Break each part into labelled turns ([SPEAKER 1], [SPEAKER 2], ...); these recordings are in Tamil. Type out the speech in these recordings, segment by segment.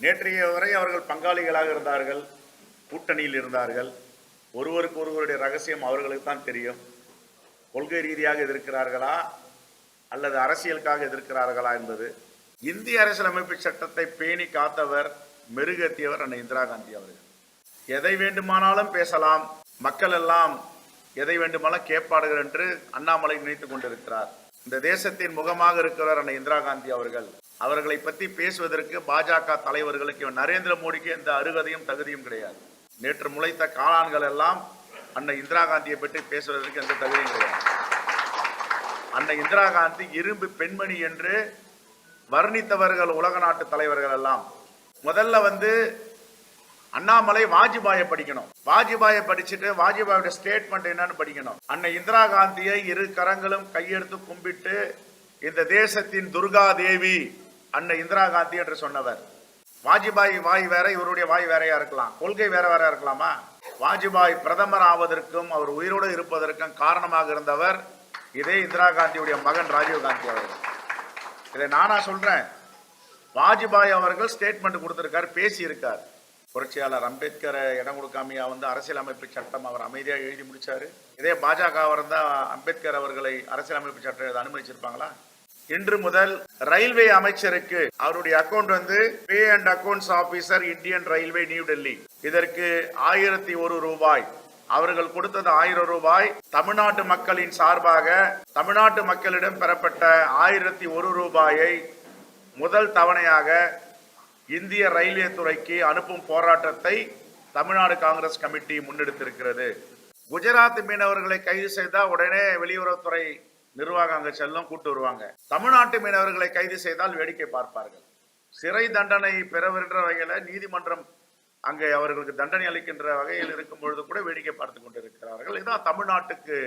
[SPEAKER 1] நேற்றைய வரை அவர்கள் பங்காளிகளாக இருந்தார்கள் கூட்டணியில் இருந்தார்கள். ஒருவருக்கு ஒருவருடைய ரகசியம் அவர்களுக்கு தான் தெரியும். கொள்கை ரீதியாக எதிர்க்கிறார்களா அல்லது அரசியலுக்காக எதிர்க்கிறார்களா என்பது. இந்திய அரசியலமைப்பு சட்டத்தை பேணி காத்தவர் மெருகத்தியவர் அண்ணன் இந்திரா காந்தி அவர்கள். எதை வேண்டுமானாலும் பேசலாம். மக்கள் எல்லாம் எதை வேண்டுமானாலும் கேட்பார்கள் என்று அண்ணாமலை நினைத்துக் கொண்டிருக்கிறார். இந்த தேசத்தின் முகமாக இருக்கிறவர் அண்ணன் இந்திரா காந்தி அவர்கள். அவர்களை பற்றி பேசுவதற்கு பாஜக தலைவர்களுக்கு நரேந்திர மோடிக்கு எந்த அருகதையும் தகுதியும் கிடையாது. நேற்று முளைத்த காளான்கள் எல்லாம் அன்னை இந்திரா காந்தியை பற்றி பேசுவதற்கு எந்த தகுதியும் கிடையாது. அன்னை இந்திரா காந்தி இரும்பு பெண்மணி என்று வர்ணித்தவர்கள் உலக நாட்டு தலைவர்கள் எல்லாம் முதல்ல வந்து அண்ணாமலை வாஜ்பாயை படிக்கணும். வாஜ்பாயை படிச்சுட்டு வாஜ்பாயோட ஸ்டேட்மெண்ட் என்னன்னு படிக்கணும். அன்னை இந்திரா காந்தியை இரு கரங்களும் கையெடுத்து கும்பிட்டு இந்த தேசத்தின் துர்கா தேவி அன்னை இந்திரா காந்தி என்று சொன்னவர். வாஜ்பாய் வாய் வேற இவருடைய வாய் வேறையா இருக்கலாம். கொள்கை வேற வேற இருக்கலாமா? வாஜ்பாய் பிரதமர் ஆவதற்கும் அவர் உயிரோடு இருப்பதற்கும் காரணமாக இருந்தவர் இதே இந்திரா காந்தியுடைய மகன் ராஜீவ் காந்தி அவர்கள். இதை நானா சொல்றேன். வாஜ்பாய் அவர்கள் ஸ்டேட்மெண்ட் கொடுத்திருக்கார் பேசியிருக்கார். புரட்சியாளர் அம்பேத்கரை இடம் கொடுக்காமையா வந்து அரசியலமைப்பு சட்டம் அவர் அமைதியாக எழுதி முடிச்சாரு. இதே பாஜக இருந்தா அம்பேத்கர் அவர்களை அரசியலமைப்பு சட்டம் அனுமதிச்சிருப்பாங்களா? இன்று முதல் ரயில்வே அமைச்சருக்கு அவருடைய அக்கவுண்ட் வந்து pay and accounts officer Indian railway New Delhi. இதற்கு ஆயிரத்தி ஒரு ரூபாய். அவர்கள் கொடுத்தது ஆயிரம் ரூபாய். தமிழ்நாட்டு மக்களின் சார்பாக தமிழ்நாட்டு மக்களிடம் பெறப்பட்ட ஆயிரத்தி ஒரு ரூபாயை முதல் தவணையாக இந்திய ரயில்வே துறைக்கு அனுப்பும் போராட்டத்தை தமிழ்நாடு காங்கிரஸ் கமிட்டி முன்னெடுத்திருக்கிறது. குஜராத் மீனவர்களை கைது செய்தால் உடனே வெளியுறவுத்துறை நிர்வாகம் அங்க செல்லும் கூட்டு வருவாங்க. தமிழ்நாட்டு மீனவர்களை கைது செய்தால் வேடிக்கை பார்ப்பார்கள். சிறை தண்டனை பெறவிருக்கிற வகையில நீதிமன்றம் அங்கே அவர்களுக்கு தண்டனை அளிக்கின்ற வகையில் இருக்கும் பொழுது கூட வேடிக்கை பார்த்து கொண்டிருக்கிறார்கள். இதுதான் தமிழ்நாட்டுக்கு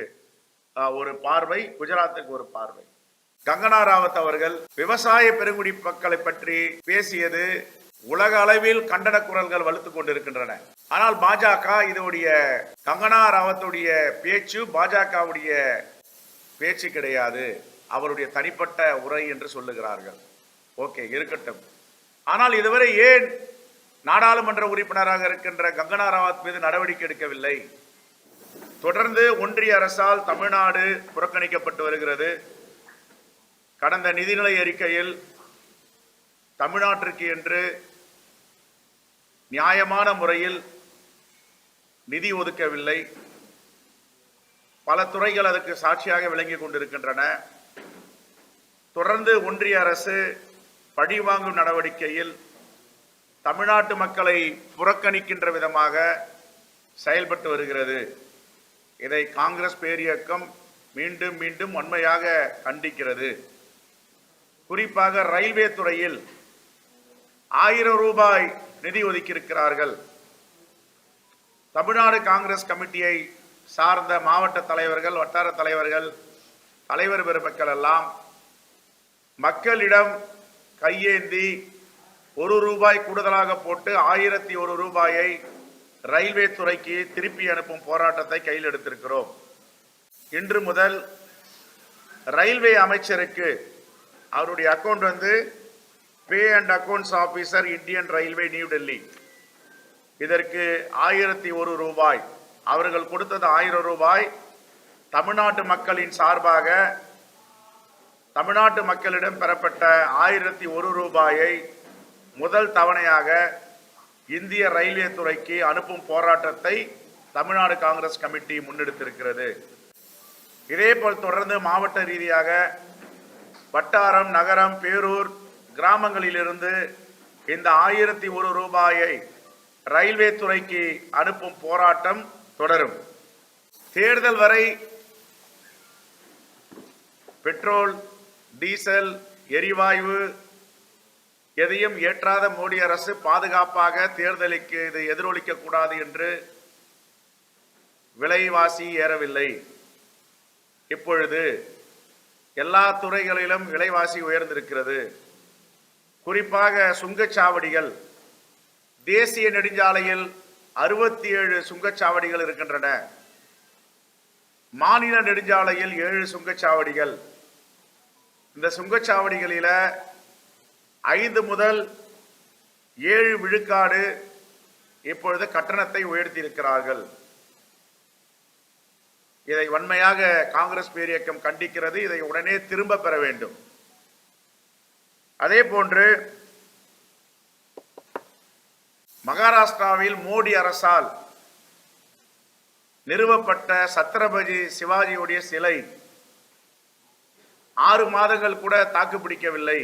[SPEAKER 1] ஒரு பார்வை குஜராத்துக்கு ஒரு பார்வை. கங்கனா ராவத் அவர்கள் விவசாய பெருங்குடி மக்களை பற்றி பேசியது உலக அளவில் கண்டன குரல்கள் வலுத்து கொண்டிருக்கின்றன. ஆனால் பாஜக இதோடைய கங்கனா ராவத்துடைய பேச்சு பாஜகவுடைய பேச்சு கிடையாது. அவருடைய தனிப்பட்ட உரை என்று சொல்லுகிறார்கள். ஓகே இருக்கட்டும். ஆனால் இதுவரை ஏன் நாடாளுமன்ற உறுப்பினராக இருக்கின்ற கங்கனா ராவத் மீது நடவடிக்கை எடுக்கவில்லை? தொடர்ந்து ஒன்றிய அரசால் தமிழ்நாடு புறக்கணிக்கப்பட்டு வருகிறது. கடந்த நிதிநிலை அறிக்கையில் தமிழ்நாட்டிற்கு என்று நியாயமான முறையில் நிதி ஒதுக்கவில்லை. பல துறைகள் அதற்கு சாட்சியாக விளங்கிக் கொண்டிருக்கின்றன. தொடர்ந்து ஒன்றிய அரசு பழிவாங்கும் நடவடிக்கையில் தமிழ்நாட்டு மக்களை புறக்கணிக்கின்ற விதமாக செயல்பட்டு வருகிறது. இதை காங்கிரஸ் பேரியக்கம் மீண்டும் மீண்டும் வன்மையாக கண்டிக்கிறது. குறிப்பாக ரயில்வே துறையில் ஆயிரம் ரூபாய் நிதி ஒதுக்கியிருக்கிறார்கள். தமிழ்நாடு காங்கிரஸ் கமிட்டியை சார்ந்த மாவட்ட தலைவர்கள் வட்டார தலைவர்கள் தலைவர் பெருமக்கள் எல்லாம் மக்களிடம் கையேந்தி ஒரு ரூபாய் கூடுதலாக போட்டு ஆயிரத்தி ஒரு ரூபாயை ரயில்வே துறைக்கு திருப்பி அனுப்பும் போராட்டத்தை கையில் எடுத்திருக்கிறோம். இன்று முதல் ரயில்வே அமைச்சருக்கு அவருடைய அக்கவுண்ட் வந்து pay and accounts officer Indian railway New Delhi. இதற்கு ஆயிரத்தி ஒரு ரூபாய் அவர்கள் கொடுத்தது ஆயிரம் ரூபாய். தமிழ்நாட்டு மக்களின் சார்பாக தமிழ்நாட்டு மக்களிடம் பெறப்பட்ட ஆயிரத்தி ஒரு ரூபாயை முதல் தவணையாக இந்திய ரயில்வே துறைக்கு அனுப்பும் போராட்டத்தை தமிழ்நாடு காங்கிரஸ் கமிட்டி முன்னெடுத்திருக்கிறது. இதேபோல் தொடர்ந்து மாவட்ட ரீதியாக வட்டாரம் நகரம் பேரூர் கிராமங்களிலிருந்து இந்த ஆயிரத்தி ஒரு ரூபாயை ரயில்வே துறைக்கு அனுப்பும் போராட்டம் தொடரும். தேர்தல் வரை பெட்ரோல் டீசல் எரிவாயு எதையும் ஏற்றாத மோடி அரசு பாதுகாப்பாக தேர்தலுக்கு இது எதிரொலிக்க கூடாது என்று விலைவாசி ஏறவில்லை. இப்பொழுது எல்லா துறைகளிலும் விலைவாசி உயர்ந்திருக்கிறது. குறிப்பாக சுங்கச்சாவடிகள் தேசிய நெடுஞ்சாலையில் அறுபத்தி ஏழு சுங்கச்சாவடிகள் இருக்கின்றன. மாநில நெடுஞ்சாலையில் ஏழு சுங்கச்சாவடிகள். இந்த சுங்கச்சாவடிகளில ஐந்து முதல் ஏழு விழுக்காடு இப்பொழுது கட்டணத்தை உயர்த்தியிருக்கிறார்கள். இதை வன்மையாக காங்கிரஸ் பேரியக்கம் கண்டிக்கிறது. இதை உடனே திரும்ப பெற வேண்டும். அதே போன்று மகாராஷ்டிராவில் மோடி அரசால் நிறுவப்பட்ட சத்ரபதி சிவாஜியுடைய சிலை ஆறு மாதங்கள் கூட தாக்குப்பிடிக்கவில்லை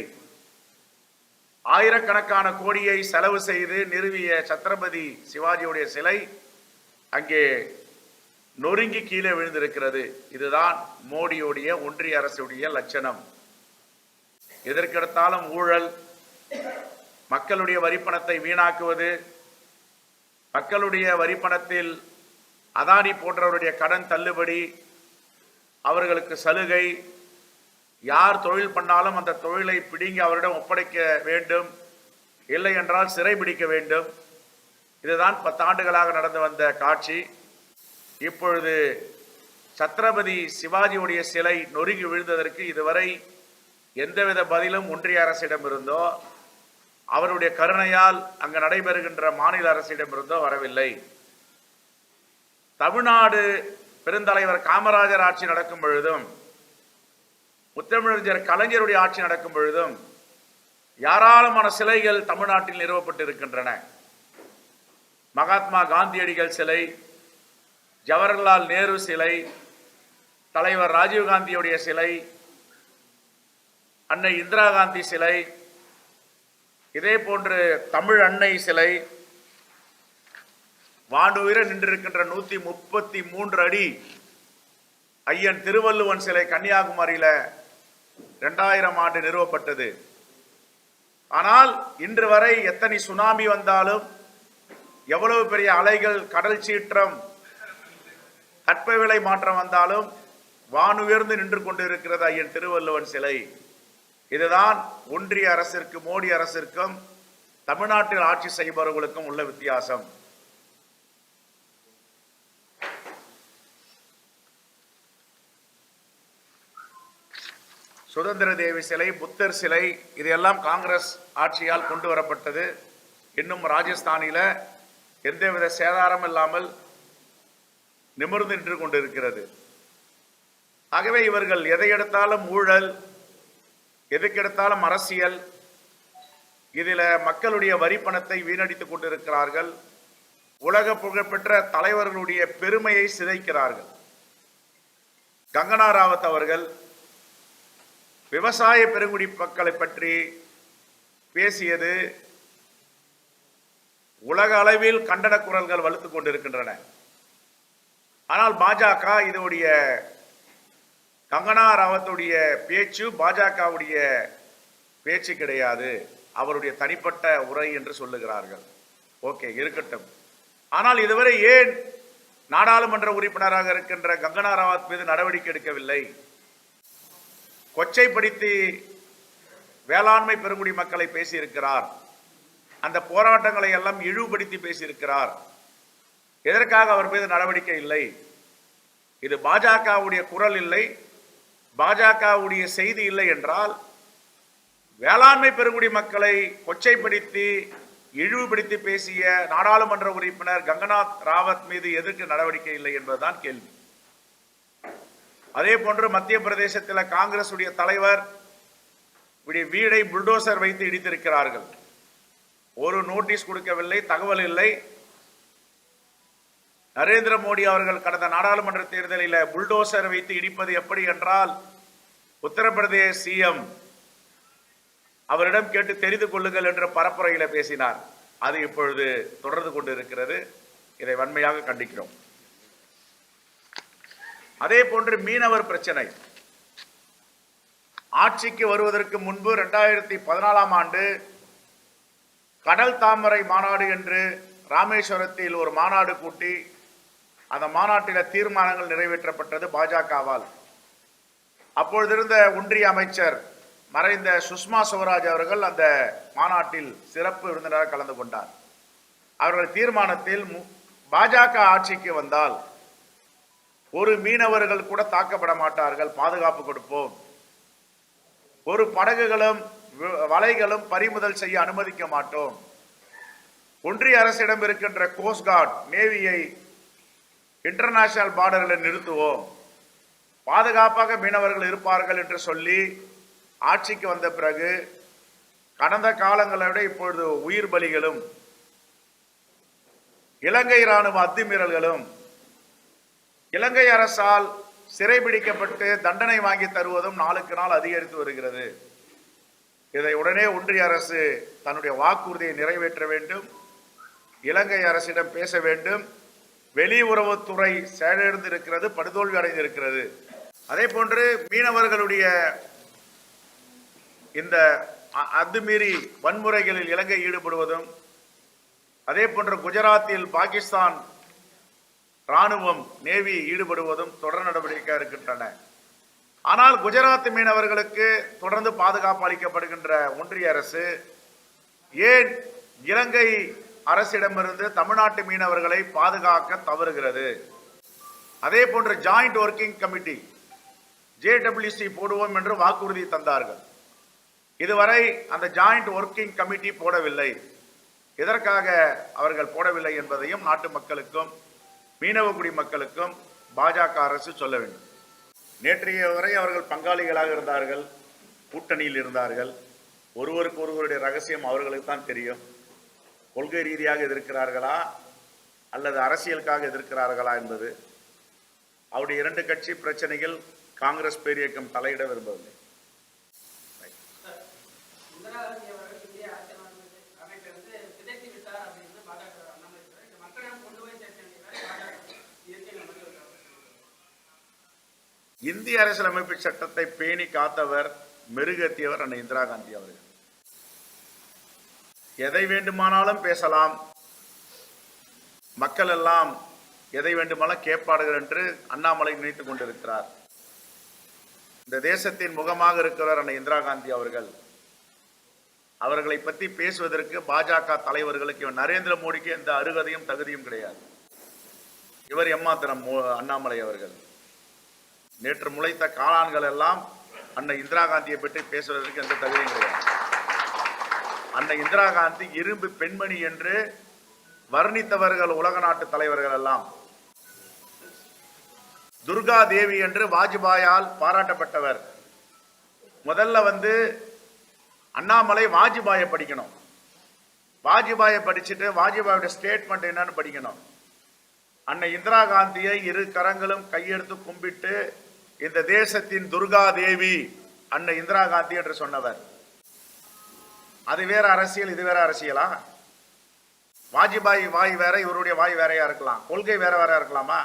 [SPEAKER 1] ஆயிரக்கணக்கான கோடியை செலவு செய்து நிறுவிய சத்ரபதி சிவாஜியுடைய சிலை அங்கே நொறுங்கி கீழே விழுந்திருக்கிறது. இதுதான் மோடியுடைய ஒன்றிய அரசுடைய லட்சணம். எதற்கெடுத்தாலும் ஊழல் மக்களுடைய வரிப்பணத்தை வீணாக்குவது மக்களுடைய வரிப்பணத்தில் அதானி போன்றவருடைய கடன் தள்ளுபடி அவர்களுக்கு சலுகை யார் தொழில் பண்ணாலும் அந்த தொழிலை பிடுங்கி அவரிடம் ஒப்படைக்க வேண்டும் இல்லை என்றால் சிறை பிடிக்க வேண்டும். இதுதான் பத்தாண்டுகளாக நடந்து வந்த காட்சி. இப்பொழுது சத்ரபதி சிவாஜியுடைய சிலை நொறுங்கி விழுந்ததற்கு இதுவரை எந்தவித பதிலும் ஒன்றிய அரசிடம் இருந்தோ அவருடைய கருணையால் அங்கு நடைபெறுகின்ற மாநில அரசிடம் இருந்தோ வரவில்லை. தமிழ்நாடு பெருந்தலைவர் காமராஜர் ஆட்சி நடக்கும் பொழுதும் முத்தமிழறிஞர் கலைஞருடைய ஆட்சி நடக்கும் பொழுதும் ஏராளமான சிலைகள் தமிழ்நாட்டில் நிறுவப்பட்டு இருக்கின்றன மகாத்மா காந்தியடிகள் சிலை ஜவஹர்லால் நேரு சிலை தலைவர் ராஜீவ்காந்தியுடைய சிலை அன்னை இந்திரா காந்தி சிலை இதே போன்று தமிழ் அன்னை சிலை வானுயிர நின்றிருக்கின்ற நூத்தி முப்பத்தி மூன்று அடி ஐயன் திருவள்ளுவன் சிலை கன்னியாகுமரியில இரண்டாயிரம் ஆண்டு நிறுவப்பட்டது. ஆனால் இன்று வரை எத்தனை சுனாமி வந்தாலும் எவ்வளவு பெரிய அலைகள் கடல் சீற்றம் தட்பவிலை மாற்றம் வந்தாலும் வானுயர்ந்து நின்று கொண்டிருக்கிறது ஐயன் திருவள்ளுவன் சிலை. இதுதான் ஒன்றிய அரசிற்கு மோடி அரசிற்கும் தமிழ்நாட்டில் ஆட்சி செய்பவர்களுக்கும் உள்ள வித்தியாசம். சுதந்திர தேவி சிலை புத்தர் சிலை இதெல்லாம் காங்கிரஸ் ஆட்சியால் கொண்டு வரப்பட்டது. இன்னும் ராஜஸ்தானில எந்தவித சேதாரம் இல்லாமல் நிமிர்ந்து நின்று கொண்டிருக்கிறது. ஆகவே இவர்கள் எதை எடுத்தாலும் ஊழல் எதுக்கெடுத்தாலும் அரசியல். இதில் மக்களுடைய வரி பணத்தை வீணடித்துக் கொண்டிருக்கிறார்கள். உலக புகழ்பெற்ற தலைவர்களுடைய பெருமையை சிதைக்கிறார்கள். கங்கனா ராவத் அவர்கள் விவசாய பெருங்குடி மக்களை பற்றி பேசியது உலக அளவில் கண்டன குரல்கள் வலுத்து கொண்டிருக்கின்றன. ஆனால் பாஜக இதனுடைய கங்கனா ராவத்துடைய பேச்சு பாஜகவுடைய பேச்சு கிடையாது. அவருடைய தனிப்பட்ட உரை என்று சொல்லுகிறார்கள். ஓகே இருக்கட்டும். ஆனால் இதுவரை ஏன் நாடாளுமன்ற உறுப்பினராக இருக்கின்ற கங்கனா ராவத் மீது நடவடிக்கை எடுக்கவில்லை? கொச்சைப்படுத்தி வேளாண்மை பெருங்குடி மக்களை பேசியிருக்கிறார். அந்த போராட்டங்களை எல்லாம் இழிவுபடுத்தி பேசியிருக்கிறார். எதற்காக அவர் மீது நடவடிக்கை இல்லை? இது பாஜகவுடைய குரல் இல்லை பாஜகவுடைய செய்தி இல்லை என்றால் வேளாண்மை பெருங்குடி மக்களை கொச்சைப்படுத்தி இழிவுபடுத்தி பேசிய நாடாளுமன்ற உறுப்பினர் கங்கநாத் ராவத் மீது எதற்கு நடவடிக்கை இல்லை என்பதுதான் கேள்வி. அதே போன்று மத்திய பிரதேசத்தில் காங்கிரஸ் உடைய தலைவர் வீடை புல்டோசர் வைத்து இடித்திருக்கிறார்கள். ஒரு நோட்டீஸ் கொடுக்கவில்லை தகவல் இல்லை. நரேந்திர மோடி அவர்கள் கடந்த நாடாளுமன்ற தேர்தலில் புல்டோசர் வைத்து இடிப்பது எப்படி என்றால் உத்தரப்பிரதேச சிஎம் அவரிடம் கேட்டு தெரிந்து கொள்ளுங்கள் என்ற பரப்புரையில் பேசினார். அது இப்பொழுது தொடர்ந்து கொண்டு இருக்கிறது இதை வன்மையாக கண்டிக்கிறோம். அதே போன்று மீனவர் பிரச்சனை. ஆட்சிக்கு வருவதற்கு முன்பு இரண்டாயிரத்தி பதினாலாம் ஆண்டு கடல் தாமரை மாநாடு என்று ராமேஸ்வரத்தில் ஒரு மாநாடு கூட்டி அந்த மாநாட்டில் தீர்மானங்கள் நிறைவேற்றப்பட்டது பாஜகவால். அப்பொழுதிருந்த ஒன்றிய அமைச்சர் மறைந்த சுஷ்மா சுவராஜ் அவர்கள் அந்த மாநாட்டில் சிறப்பு விருந்தினராக கலந்து கொண்டார். அவர்கள் தீர்மானத்தில் மு- பாஜக ஆட்சிக்கு வந்தால் ஒரு மீனவர்கள் கூட தாக்கப்பட மாட்டார்கள் பாதுகாப்பு கொடுப்போம். ஒரு படகுகளும் வலைகளும் பறிமுதல் செய்ய அனுமதிக்க மாட்டோம். ஒன்றிய அரசிடம் இருக்கின்ற கோஸ்ட்கார்டு நேவியை இன்டர்நேஷனல் பார்டர்களை நிறுத்துவோம். பாதுகாப்பாக மீனவர்கள் இருப்பார்கள் என்று சொல்லி ஆட்சிக்கு வந்த பிறகு கடந்த காலங்களை விட இப்பொழுது உயிர் பலிகளும் இலங்கை ராணுவ அத்துமீறல்களும் இலங்கை அரசால் சிறைபிடிக்கப்பட்டு தண்டனை வாங்கி தருவதும் நாளுக்கு நாள் அதிகரித்து வருகிறது. இதை உடனே ஒன்றிய அரசு தன்னுடைய வாக்குறுதியை நிறைவேற்ற வேண்டும். இலங்கை அரசிடம் பேச வேண்டும். வெளியுறவுத்துறை செயலிழந்திருக்கிறது படுதோல்வி அடைந்திருக்கிறது. அதே போன்று மீனவர்களுடைய இந்த அ- அத்துமீறி வன்முறைகளில் இலங்கை ஈடுபடுவதும் அதே போன்று குஜராத்தில் பாகிஸ்தான் ராணுவம் நேவி ஈடுபடுவதும் தொடர் நடவடிக்கை இருக்கின்றன. ஆனால் குஜராத் மீனவர்களுக்கு தொடர்ந்து பாதுகாப்பு அளிக்கப்படுகின்ற ஒன்றிய அரசு ஏன் இலங்கை அரசிடமிருந்து தமிழ்நாட்டு மீனவர்களை பாதுகாக்க தவறுகிறது. அதே போன்று ஜாயிண்ட் ஒர்க்கிங் கமிட்டி ஜேடபிள்யூசி போடுவோம் என்று வாக்குறுதி தந்தார்கள். இதுவரை அந்த ஜாயிண்ட் ஒர்க்கிங் கமிட்டி போடவில்லை. எதற்காக அவர்கள் போடவில்லை என்பதையும் நாட்டு மக்களுக்கும் மீனவ குடி மக்களுக்கும் பாஜக அரசு சொல்ல வேண்டும். நேற்றைய வரை அவர்கள் பங்காளிகளாக இருந்தார்கள் கூட்டணியில் இருந்தார்கள். ஒருவருக்கு ஒருவருடைய ரகசியம் அவர்களுக்கு தான் தெரியும். கொள்கை ரீதியாக எதிர்க்கிறார்களா? அல்லது அரசியலுக்காக எதிர்க்கிறார்களா என்பது அவருடைய இரண்டு கட்சி பிரச்சனைகள் காங்கிரஸ் பேரியக்கம் தலையிட விரும்பவில்லை.
[SPEAKER 2] இந்திய அரசியலமைப்பு
[SPEAKER 1] சட்டத்தை பேணி காத்தவர் மெருகேற்றியவர் அன்னை இந்திரா காந்தி அவர்கள். எதை வேண்டுமானாலும் பேசலாம். மக்கள் எல்லாம் எதை வேண்டுமானாலும் கேட்பார்கள் என்று அண்ணாமலை நினைத்துக் கொண்டிருக்கிறார். இந்த தேசத்தின் முகமாக இருக்கிறவர் அண்ணன் இந்திரா காந்தி அவர்கள். அவர்களை பற்றி பேசுவதற்கு பாஜக தலைவர்களுக்கு இவன் நரேந்திர மோடிக்கு எந்த அருகதையும் தகுதியும் கிடையாது. இவர் எம்மாத்திரம் அண்ணாமலை அவர்கள். நேற்று முளைத்த காளான்கள் எல்லாம் அன்னை இந்திரா காந்தியை பற்றி பேசுவதற்கு எந்த தகுதியும் கிடையாது. அந்த இந்திரா காந்தி இரும்பு பெண்மணி என்று வர்ணித்தவர்கள் உலக நாட்டு தலைவர்கள் எல்லாம். துர்கா தேவி என்று வாஜ்பாயால் பாராட்டப்பட்டவர். முதல்ல வந்து அண்ணாமலை வாஜ்பாயை படிக்கணும். வாஜ்பாயை படிச்சுட்டு வாஜ்பாயோட ஸ்டேட்மெண்ட் என்னன்னு படிக்கணும். அன்னை இந்திரா காந்தியை இரு கரங்களும் கையெடுத்து கும்பிட்டு இந்த தேசத்தின் துர்கா தேவி அன்னை இந்திரா காந்தி என்று சொன்னவர். அது வேற அரசியல் இது வேற அரசியலா? வாஜ்பாய் வாய் வேற இவருடைய வாய் வேறையா இருக்கலாம். கொள்கை வேற வேற இருக்கலாமா?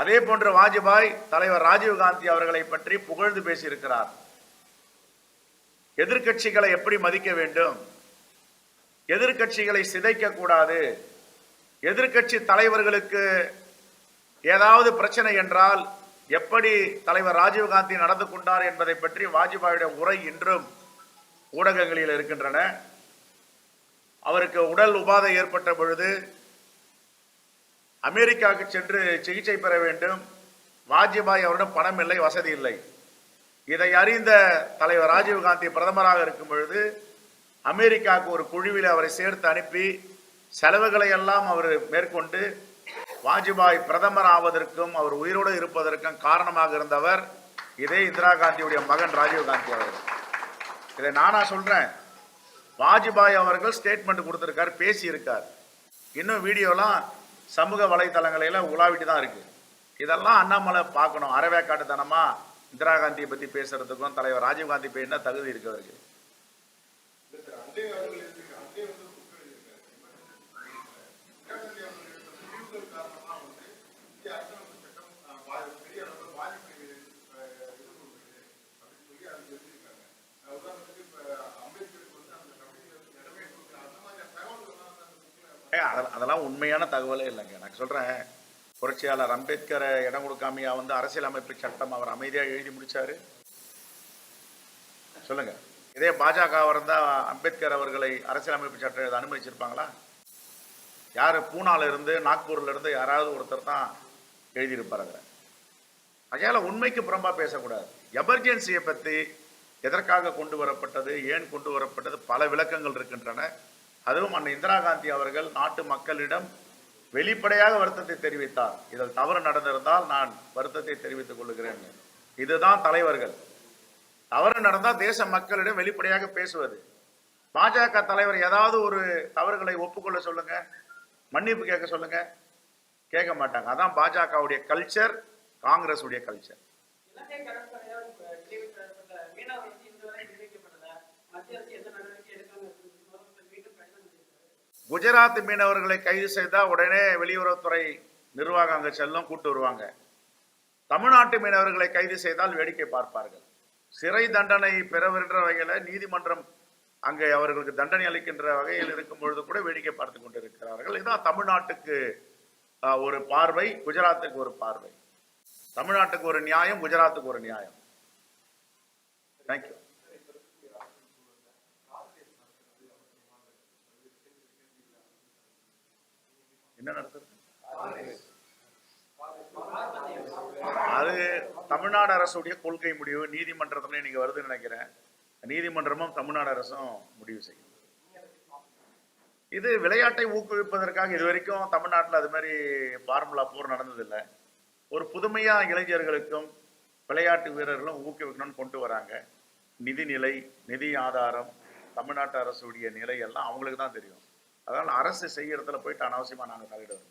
[SPEAKER 1] அதே போன்று வாஜ்பாய் தலைவர் ராஜீவ் காந்தி அவர்களை பற்றி புகழ்ந்து பேசியிருக்கிறார். எதிர்க்கட்சிகளை எப்படி மதிக்க வேண்டும்? எதிர்க்கட்சிகளை சிதைக்க கூடாது. எதிர்க்கட்சி தலைவர்களுக்கு ஏதாவது பிரச்சனை என்றால் எப்படி தலைவர் ராஜீவ்காந்தி நடந்து கொண்டார் என்பதை பற்றி வாஜ்பாயுடைய உரை இன்றும் ஊடகங்களில் இருக்கின்றன. அவருக்கு உடல் உபாதை ஏற்பட்ட பொழுது அமெரிக்காவுக்கு சென்று சிகிச்சை பெற வேண்டும். வாஜ்பாய் அவரிடம் பணம் இல்லை வசதி இல்லை. இதை அறிந்த தலைவர் ராஜீவ்காந்தி பிரதமராக இருக்கும் பொழுது அமெரிக்காவுக்கு ஒரு குழுவில் அவரை சேர்த்து அனுப்பி செலவுகளை எல்லாம் அவர் மேற்கொண்டு வாஜ்பாய் பிரதமர் ஆவதற்கும் அவர் உயிரோடு இருப்பதற்கும் காரணமாக இருந்தவர் இதே இந்திரா காந்தியுடைய மகன் ராஜீவ்காந்தி அவர்கள். இதை நானா சொல்றேன். வாஜ்பாய் அவர்கள் ஸ்டேட்மெண்ட் கொடுத்துருக்கார் பேசியிருக்கார். இன்னும் வீடியோலாம் சமூக வலைத்தளங்களில உலாவிட்டு தான் இருக்கு. இதெல்லாம் அண்ணாமலை பார்க்கணும். அறவேக்காட்டுத்தனமா இந்திரா காந்தியை பத்தி பேசுறதுக்கும் தலைவர் ராஜீவ் காந்தி பேசினா தகுதி இருக்கு அவருக்கு? அதெல்லாம் உண்மையான தகவலே இல்லைங்க. நான் சொல்கிறேன் புரட்சியாளர் அம்பேத்கரை இடம் கொடுக்காமையா வந்து அரசியலமைப்பு சட்டம் அவர் அமைதியாக எழுதி முடிச்சாரு? சொல்லுங்கள் இதே பாஜக இருந்தால் அம்பேத்கர் அவர்களை அரசியலமைப்பு சட்டம் எழுத அனுமதிச்சிருப்பாங்களா? யார் பூனால இருந்து நாக்பூர்ல இருந்து யாராவது ஒருத்தர் தான் எழுதியிருப்பாருங்க அதனால உண்மைக்கு புறம்பாக பேசக்கூடாது. எமர்ஜென்சியை பற்றி எதற்காக கொண்டு வரப்பட்டது ஏன் கொண்டு வரப்பட்டது பல விளக்கங்கள் இருக்கின்றன. அதுவும் அன்னை இந்திரா காந்தி அவர்கள் நாட்டு மக்களிடம் வெளிப்படையாக வருத்தத்தை தெரிவித்தார். இதில் தவறு நடந்திருந்தால் நான் வருத்தத்தை தெரிவித்துக் கொள்கிறேன். இதுதான் தலைவர்கள். தவறு நடந்தால் தேச மக்களிடம் வெளிப்படையாக பேசுவது. பாஜக தலைவர் ஏதாவது ஒரு தவறுகளை ஒப்புக்கொள்ள சொல்லுங்க மன்னிப்பு கேட்க சொல்லுங்க. கேட்க மாட்டாங்க. அதான் பாஜகவுடைய கல்ச்சர் காங்கிரஸ் உடைய கல்ச்சர்
[SPEAKER 2] இலங்கை கடற்படையால் விடுவிக்கப்பட்ட மீனவர்களுக்கு இதுவரை விடுவிக்கப்படல மத்திய அரசு எந்த நடவடிக்கை எடுக்காம இருக்குது முதலமைச்சர் மீண்டும் கடிதம் எழுதியிருக்காரு
[SPEAKER 1] குஜராத் மீனவர்களை கைது செய்தால் உடனே வெளியுறவுத்துறை நிர்வாகம் அங்கே செல்லும் கூட்டு வருவாங்க. தமிழ்நாட்டு மீனவர்களை கைது செய்தால் வேடிக்கை பார்ப்பார்கள். சிறை தண்டனை பெறவென்ற வகையில் நீதிமன்றம் அங்கே அவர்களுக்கு தண்டனை அளிக்கின்ற வகையில் இருக்கும் பொழுது கூட வேடிக்கை பார்த்து கொண்டிருக்கிறார்கள். இதுதான் தமிழ்நாட்டுக்கு ஒரு பார்வை குஜராத்துக்கு ஒரு பார்வை. தமிழ்நாட்டுக்கு ஒரு நியாயம் குஜராத்துக்கு ஒரு நியாயம். தேங்க்யூ என்ன நடத்துறது அது தமிழ்நாடு அரசுடைய கொள்கை முடிவு நீதிமன்றத்துல இன்னைக்கு வருதுன்னு நினைக்கிறேன். நீதிமன்றமும் தமிழ்நாடு அரசும் முடிவு செய்யும். இது விளையாட்டை ஊக்குவிப்பதற்காக இது வரைக்கும் தமிழ்நாட்டில் அது மாதிரி ஃபார்முலா போர் நடந்ததில்லை. ஒரு புதுமையா இளைஞர்களுக்கும் விளையாட்டு வீரர்களும் ஊக்குவிக்கணும்னு கொண்டு வராங்க. நிதிநிலை நிதி ஆதாரம் தமிழ்நாட்டு அரசுடைய நிலை எல்லாம் அவங்களுக்கு தான் தெரியும். அதனால அரசு செய்யறதுல போயிட்டு அனாவசியமா நாங்கள் தலையிடுவோம்